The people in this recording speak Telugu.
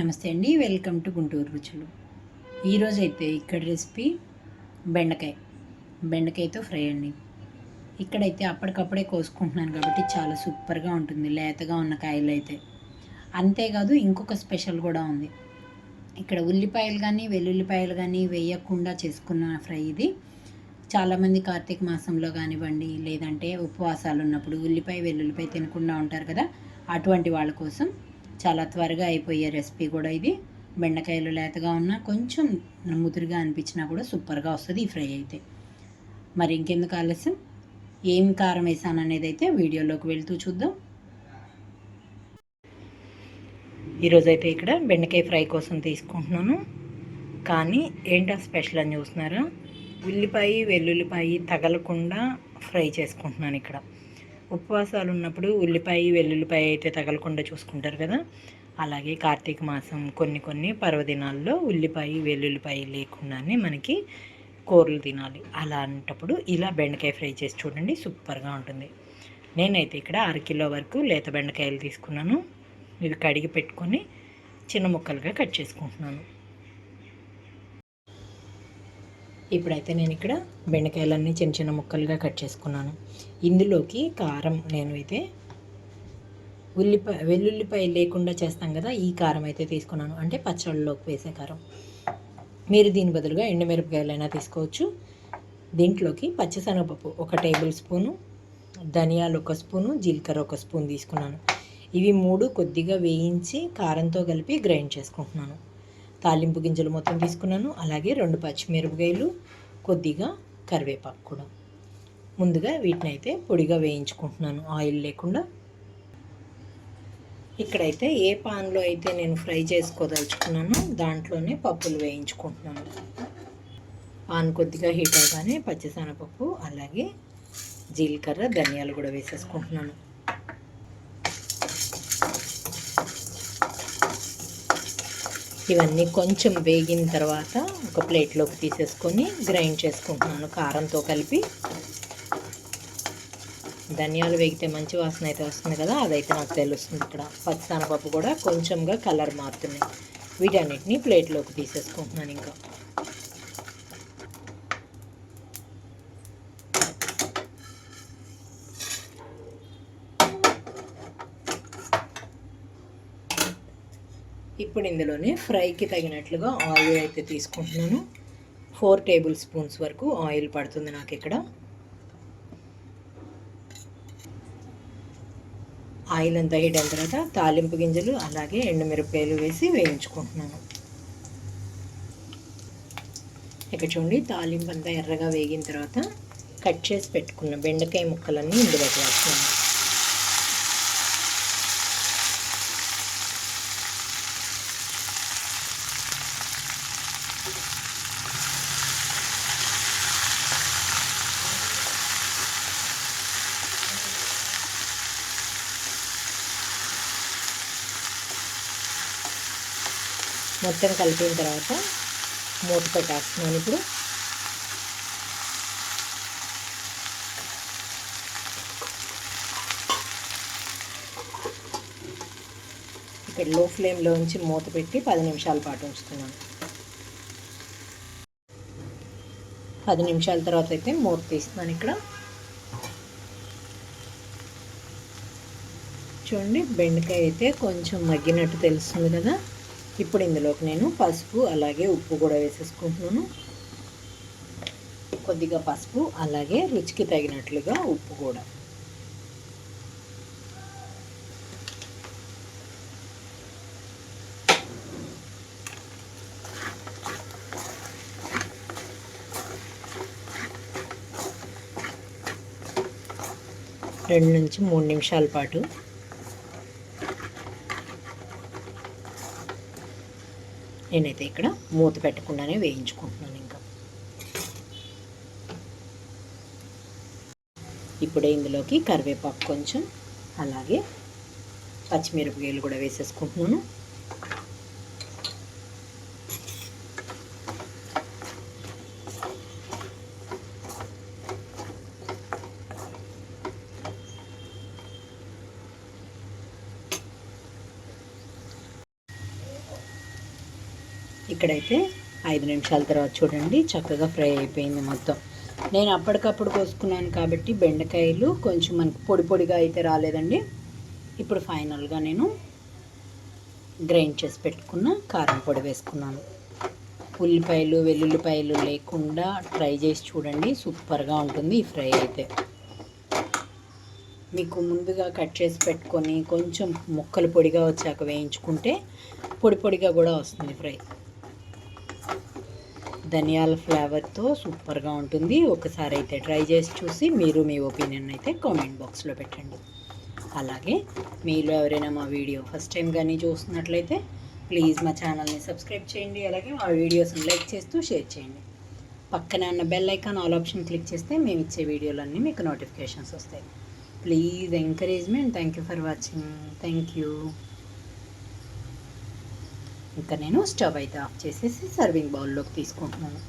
నమస్తే అండి వెల్కమ్ టు గుంటూరు రుచులు. ఈరోజు అయితే ఇక్కడ రెసిపీ బెండకాయ బెండకాయతో ఫ్రై అండి. ఇక్కడైతే అప్పటికప్పుడే కోసుకుంటున్నాను కాబట్టి చాలా సూపర్గా ఉంటుంది లేతగా ఉన్న కాయలు అయితే అంతేకాదు ఇంకొక స్పెషల్ కూడా ఉంది. ఇక్కడ ఉల్లిపాయలు కానీ వెల్లుల్లిపాయలు కానీ వేయకుండా చేసుకున్న ఫ్రై ఇది. చాలామంది కార్తీక మాసంలో కానివ్వండి లేదంటే ఉపవాసాలు ఉన్నప్పుడు ఉల్లిపాయ వెల్లుల్లిపాయ తినకుండా ఉంటారు కదా అటువంటి వాళ్ళ కోసం చాలా త్వరగా అయిపోయే రెసిపీ కూడా ఇది. బెండకాయలు లేతగా ఉన్నా కొంచెం ముదురుగా అనిపించినా కూడా సూపర్గా వస్తుంది ఈ ఫ్రై అయితే. మరి ఇంకెందుకు ఆలస్యం? ఏం కారం వేసాను అనేది అయితే వీడియోలోకి వెళ్తూ చూద్దాం. ఈరోజైతే ఇక్కడ బెండకాయ ఫ్రై కోసం తీసుకుంటున్నాను. కానీ ఏంటో స్పెషల్ అని చూస్తున్నారా? ఉల్లిపాయ వెల్లుల్లిపాయ తగలకుండా ఫ్రై చేసుకుంటున్నాను ఇక్కడ. ఉపవాసాలు ఉన్నప్పుడు ఉల్లిపాయ వెల్లుల్లిపాయ అయితే తగలకుండా చూసుకుంటారు కదా. అలాగే కార్తీక మాసం కొన్ని కొన్ని పర్వదినాల్లో ఉల్లిపాయ వెల్లుల్లిపాయ లేకుండానే మనకి కూరలు తినాలి. అలాంటప్పుడు ఇలా బెండకాయ ఫ్రై చేసి చూడండి సూపర్గా ఉంటుంది. నేనైతే ఇక్కడ అరకిలో వరకు లేత బెండకాయలు తీసుకున్నాను. ఇవి కడిగి పెట్టుకొని చిన్న ముక్కలుగా కట్ చేసుకుంటున్నాను. ఇప్పుడైతే నేను ఇక్కడ బెండకాయలన్నీ చిన్న చిన్న ముక్కలుగా కట్ చేసుకున్నాను. ఇందులోకి కారం నేను అయితే ఉల్లిపాయ వెల్లుల్లిపాయ లేకుండా చేస్తాం కదా ఈ కారం అయితే తీసుకున్నాను. అంటే పచ్చళ్ళలోకి వేసే కారం. మీరు దీని బదులుగా ఎండుమిరపకాయలైనా తీసుకోవచ్చు. దీంట్లోకి పచ్చిశనగపప్పు ఒక టేబుల్ స్పూను ధనియాలు ఒక స్పూను జీలకర్ర ఒక స్పూన్ తీసుకున్నాను. ఇవి మూడు కొద్దిగా వేయించి కారంతో కలిపి గ్రైండ్ చేసుకుంటున్నాను. తాలింపు గింజలు మొత్తం తీసుకున్నాను. అలాగే రెండు పచ్చిమిరపకాయలు కొద్దిగా కరివేపాకు కూడా. ముందుగా వీటిని అయితే పొడిగా వేయించుకుంటున్నాను ఆయిల్ లేకుండా. ఇక్కడైతే ఏ పాన్లో అయితే నేను ఫ్రై చేసుకోదలుచుకున్నానో దాంట్లోనే పప్పులు వేయించుకుంటున్నాను. పాన్ కొద్దిగా హీట్ అవగానే పచ్చిశనగపప్పు అలాగే జీలకర్ర ధనియాలు కూడా వేసేసుకుంటున్నాను. ఇవన్నీ కొంచెం వేగిన తర్వాత ఒక ప్లేట్లోకి తీసేసుకొని గ్రైండ్ చేసుకుంటున్నాను కారంతో కలిపి. ధనియాలు వేగితే మంచి వాసన అయితే వస్తుంది కదా అదైతే నాకు తెలుస్తుంది ఇక్కడ. పచ్చిశనగపప్పు కూడా కొంచెంగా కలర్ మారుతున్నాయి. వీటన్నిటిని ప్లేట్లోకి తీసేసుకుంటున్నాను ఇంకా. ఇప్పుడు ఇందులోనే ఫ్రైకి తగినట్లుగా ఆయిల్ అయితే తీసుకుంటున్నాను. ఫోర్ టేబుల్ స్పూన్స్ వరకు ఆయిల్ పడుతుంది నాకు ఇక్కడ. ఆయిల్ అంతా హీట్ అయిన తర్వాత తాలింపు గింజలు అలాగే ఎండుమిరపకాయలు వేసి వేయించుకుంటున్నాను. ఇక్కడ చూడండి తాలింపు అంతా ఎర్రగా వేగిన తర్వాత కట్ చేసి పెట్టుకున్న బెండకాయ ముక్కలన్నీ ఇందులోకి వేస్తున్నాను. మొత్తం కలిపిన తర్వాత మూత పెట్టేస్తున్నాను ఇప్పుడు. ఇక్కడ లో ఫ్లేమ్లో ఉంచి మూత పెట్టి పది నిమిషాల పాటు ఉంచుతున్నాను. పది నిమిషాల తర్వాత అయితే మూత తీస్తున్నాను ఇక్కడ. చూడండి బెండకాయ అయితే కొంచెం మగ్గినట్టు తెలుస్తుంది కదా. ఇప్పుడు ఇందులోకి నేను పసుపు అలాగే ఉప్పు కూడా వేసేసుకుంటున్నాను. కొద్దిగా పసుపు అలాగే రుచికి తగినట్లుగా ఉప్పు కూడా. రెండు నుంచి మూడు నిమిషాల పాటు నేనైతే ఇక్కడ మూత పెట్టకుండానే వేయించుకుంటున్నాను ఇంకా. ఇప్పుడే ఇందులోకి కరివేపాకు కొంచెం అలాగే పచ్చిమిరపకాయలు కూడా వేసేసుకుంటున్నాను. ఇక్కడైతే ఐదు నిమిషాల తర్వాత చూడండి చక్కగా ఫ్రై అయిపోయింది మొత్తం. నేను అప్పటికప్పుడు కోసుకున్నాను కాబట్టి బెండకాయలు కొంచెం మనకు పొడి పొడిగా అయితే రాలేదండి. ఇప్పుడు ఫైనల్గా నేను గ్రైండ్ చేసి పెట్టుకున్న కారం పొడి వేసుకున్నాను. ఉల్లిపాయలు వెల్లుల్లిపాయలు లేకుండా ట్రై చేసి చూడండి సూపర్గా ఉంటుంది ఈ ఫ్రై అయితే. మీకు ముందుగా కట్ చేసి పెట్టుకొని కొంచెం ముక్కలు పొడిగా వచ్చాక వేయించుకుంటే పొడి పొడిగా కూడా వస్తుంది ఫ్రై. ధనియాల ఫ్లేవర్తో సూపర్గా ఉంటుంది. ఒకసారి అయితే ట్రై చేసి చూసి మీరు మీ ఒపీనియన్ అయితే కామెంట్ బాక్స్లో పెట్టండి. అలాగే మీలో ఎవరైనా మా వీడియో ఫస్ట్ టైం కానీ చూస్తున్నట్లయితే ప్లీజ్ మా ఛానల్ని సబ్స్క్రైబ్ చేయండి. అలాగే మా వీడియోస్ని లైక్ చేస్తూ షేర్ చేయండి. పక్కనే ఉన్న bell icon all option click చేస్తే మేము ఇచ్చే వీడియోలన్నీ మీకు నోటిఫికేషన్స్ వస్తాయి. Please encouragement. Thank you for watching. Thank you. ఇంకా నేను స్టవ్ అయితే ఆఫ్ చేసేసి సర్వింగ్ బౌల్లోకి తీసుకుంటున్నాను.